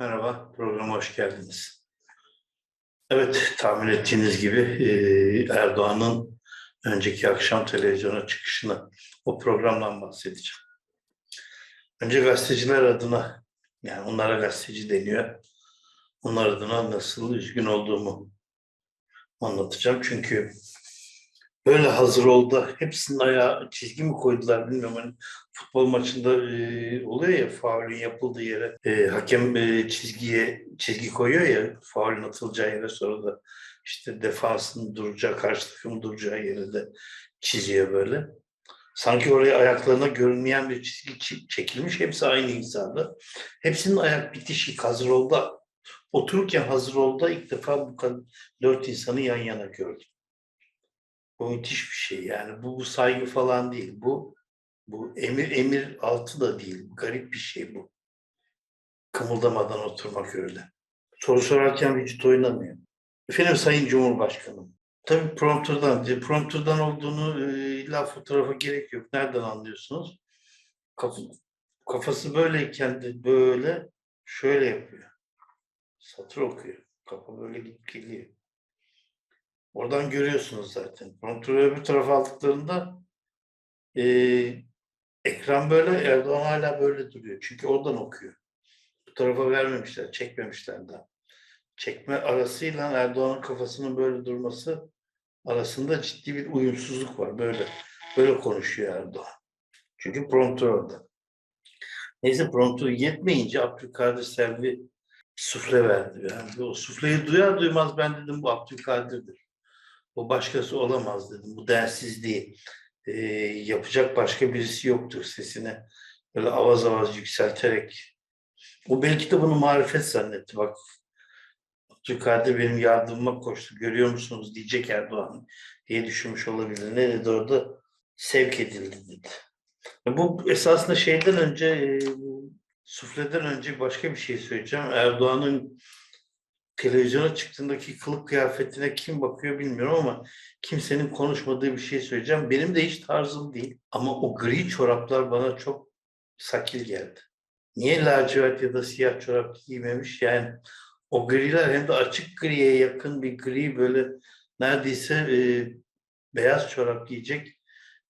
Merhaba, programa hoş geldiniz. Evet, tahmin ettiğiniz gibi Erdoğan'ın önceki akşam televizyona çıkışını, o programdan bahsedeceğim. Önce gazeteciler adına, yani onlara gazeteci deniyor. Onlar adına nasıl üzgün olduğumu anlatacağım. Çünkü böyle hazır oldu. Hepsinin ayağı çizgi mi koydular bilmiyorum. Hani futbol maçında e, oluyor ya faulün yapıldığı yere e, hakem e, çizgiye çizgi koyuyor ya faulün atılacağı yere sonra da işte defansın duracağı karşı takım duracağı yere de çiziyor böyle. Sanki oraya ayaklarına görünmeyen bir çizgi çi- çekilmiş. Hepsi aynı hizada. Hepsinin ayak bitişi hazır oldu. Otururken hazır oldu. ilk defa bu kadar dört insanı yan yana gördüm. Bu müthiş bir şey yani. Bu, bu saygı falan değil. Bu bu emir emir altı da değil. Garip bir şey bu. Kımıldamadan oturmak öyle. Soru sorarken vücut oynamıyor. Efendim Sayın Cumhurbaşkanım. Tabii prompterdan, e, prompterdan olduğunu e, illa fotoğrafa gerek yok. Nereden anlıyorsunuz? Kaf- kafası böyleyken de böyle şöyle yapıyor. Satır okuyor. Kafa böyle gidip geliyor. Oradan görüyorsunuz zaten. Promptörü öbür tarafa aldıklarında e, ekran böyle, Erdoğan hala böyle duruyor. Çünkü oradan okuyor. Bu tarafa vermemişler, çekmemişler daha. Çekme arasıyla Erdoğan'ın kafasının böyle durması arasında ciddi bir uyumsuzluk var. Böyle böyle konuşuyor Erdoğan. Çünkü promptör orada. Neyse promptör yetmeyince Abdülkadir Selvi sufle verdi. Yani o sufleyi duyar duymaz ben dedim bu Abdülkadir'dir. O başkası olamaz dedim. Bu densizliği e, yapacak başka birisi yoktur sesini böyle avaz avaz yükselterek. O belki de bunu marifet zannetti. Bak Abdülkadir benim yardımıma koştu. Görüyor musunuz diyecek Erdoğan diye düşünmüş olabilir. Ne dedi orada? Sevk edildi dedi. Bu esasında şeyden önce e, sufleden önce başka bir şey söyleyeceğim. Erdoğan'ın televizyona çıktığındaki kılık kıyafetine kim bakıyor bilmiyorum ama kimsenin konuşmadığı bir şey söyleyeceğim. Benim de hiç tarzım değil. Ama o gri çoraplar bana çok sakil geldi. Niye lacivert ya da siyah çorap giymemiş? Yani o griler hem de açık griye yakın bir gri böyle neredeyse e, beyaz çorap giyecek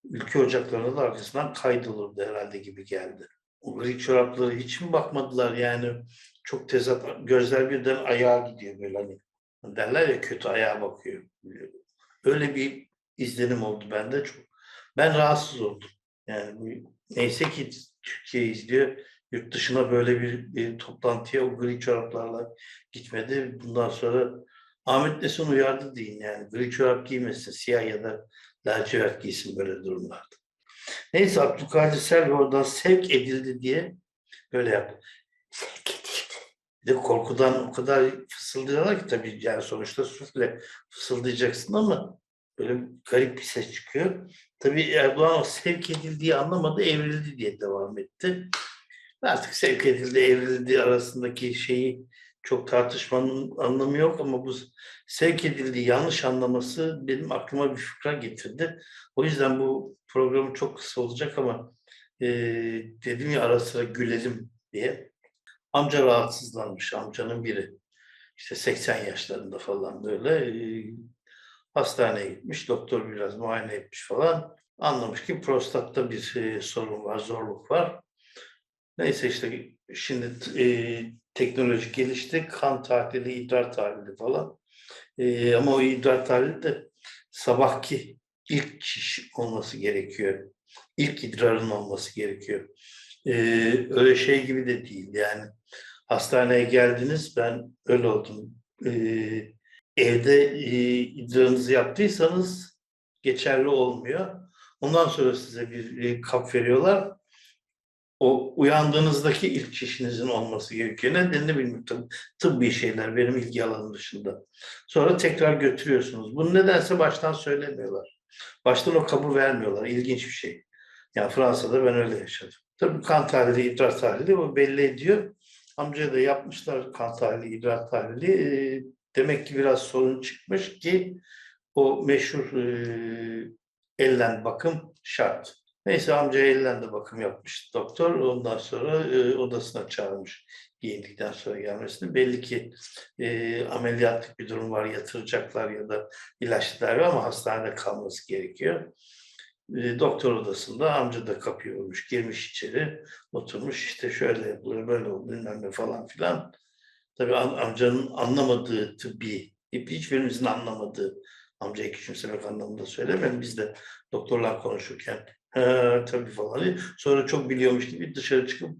ülke ocaklarına da arkasından kaydolurdu herhalde gibi geldi. O çorapları hiç mi bakmadılar yani çok tezat gözler birden ayağa gidiyor böyle hani derler ya kötü ayağa bakıyor. Öyle bir izlenim oldu bende çok. Ben rahatsız oldum. Yani neyse ki Türkiye izliyor. Yurt dışına böyle bir, bir toplantıya o gri çoraplarla gitmedi. Bundan sonra Ahmet Nesin uyardı deyin yani. Gri çorap giymesin, siyah ya da lacivert giysin böyle durumlarda. Neyse Abdülkadir Selvi oradan sevk edildi diye böyle yaptı. Sevk edildi. Bir de korkudan o kadar fısıldıyorlar ki tabii yani sonuçta sufle fısıldayacaksın ama böyle garip bir ses çıkıyor. Tabii Erdoğan sevk edildiği anlamadı, evrildi diye devam etti. Artık sevk edildi, evrildi arasındaki şeyi çok tartışmanın anlamı yok ama bu sevk edildiği yanlış anlaması benim aklıma bir fıkra getirdi. O yüzden bu programı çok kısa olacak ama e, dedim ya ara sıra gülelim diye. Amca rahatsızlanmış, amcanın biri. İşte 80 yaşlarında falan böyle. e, hastaneye gitmiş, doktor biraz muayene etmiş falan. Anlamış ki prostatta bir e, sorun var, zorluk var. Neyse işte şimdi e, teknoloji gelişti. Kan tahlili, idrar tahlili falan. E, ama o idrar tahlili de sabahki ilk şiş olması gerekiyor. İlk idrarın olması gerekiyor. E, öyle şey gibi de değil yani. Hastaneye geldiniz, ben öyle oldum. E, evde e, idrarınızı yaptıysanız geçerli olmuyor. Ondan sonra size bir e, kap veriyorlar o uyandığınızdaki ilk çişinizin olması gerekiyor. Nedenini bilmiyorum. Tıbbi, tıbbi şeyler benim ilgi alanım dışında. Sonra tekrar götürüyorsunuz. Bunu nedense baştan söylemiyorlar. Baştan o kabı vermiyorlar. İlginç bir şey. Yani Fransa'da ben öyle yaşadım. Tabii kan tahlili, idrar tahlili o belli ediyor. Amcaya da yapmışlar kan tahlili, idrar tahlili. Ee, demek ki biraz sorun çıkmış ki o meşhur e, ellen bakım şart. Neyse amca ellen de bakım yapmış doktor. Ondan sonra e, odasına çağırmış. giyindikten sonra gelmesini. Belli ki e, ameliyatlık bir durum var, yatıracaklar ya da ilaç tedavi ama hastanede kalması gerekiyor. E, doktor odasında amca da kapıyı vurmuş, girmiş içeri, oturmuş işte şöyle yapılıyor, böyle oldu bilmem ne falan filan. Tabii am- amcanın anlamadığı tıbbi, hiçbirimizin anlamadığı, amcayı küçümsemek anlamında söylemiyorum. Biz de doktorlar konuşurken "He, tabii falan diye. Sonra çok biliyormuş gibi dışarı çıkıp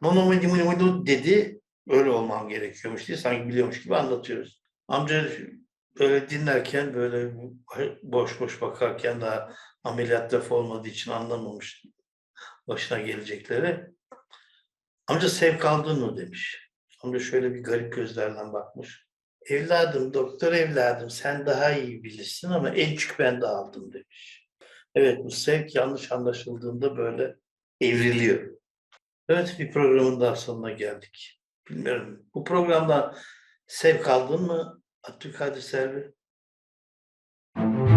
"Mono mini mini mini" dedi. Öyle olmam gerekiyormuş diye sanki biliyormuş gibi anlatıyoruz. Amca böyle dinlerken böyle boş boş bakarken daha ameliyat lafı olmadığı için anlamamış başına gelecekleri. Amca sevk aldın mı demiş. Amca şöyle bir garip gözlerden bakmış. Evladım, doktor evladım sen daha iyi bilirsin ama en çok ben de aldım demiş. Evet bu sevk yanlış anlaşıldığında böyle evriliyor. Evet bir programın daha sonuna geldik. Bilmiyorum bu programda sevk aldın mı Abdülkadir Selvi? Müzik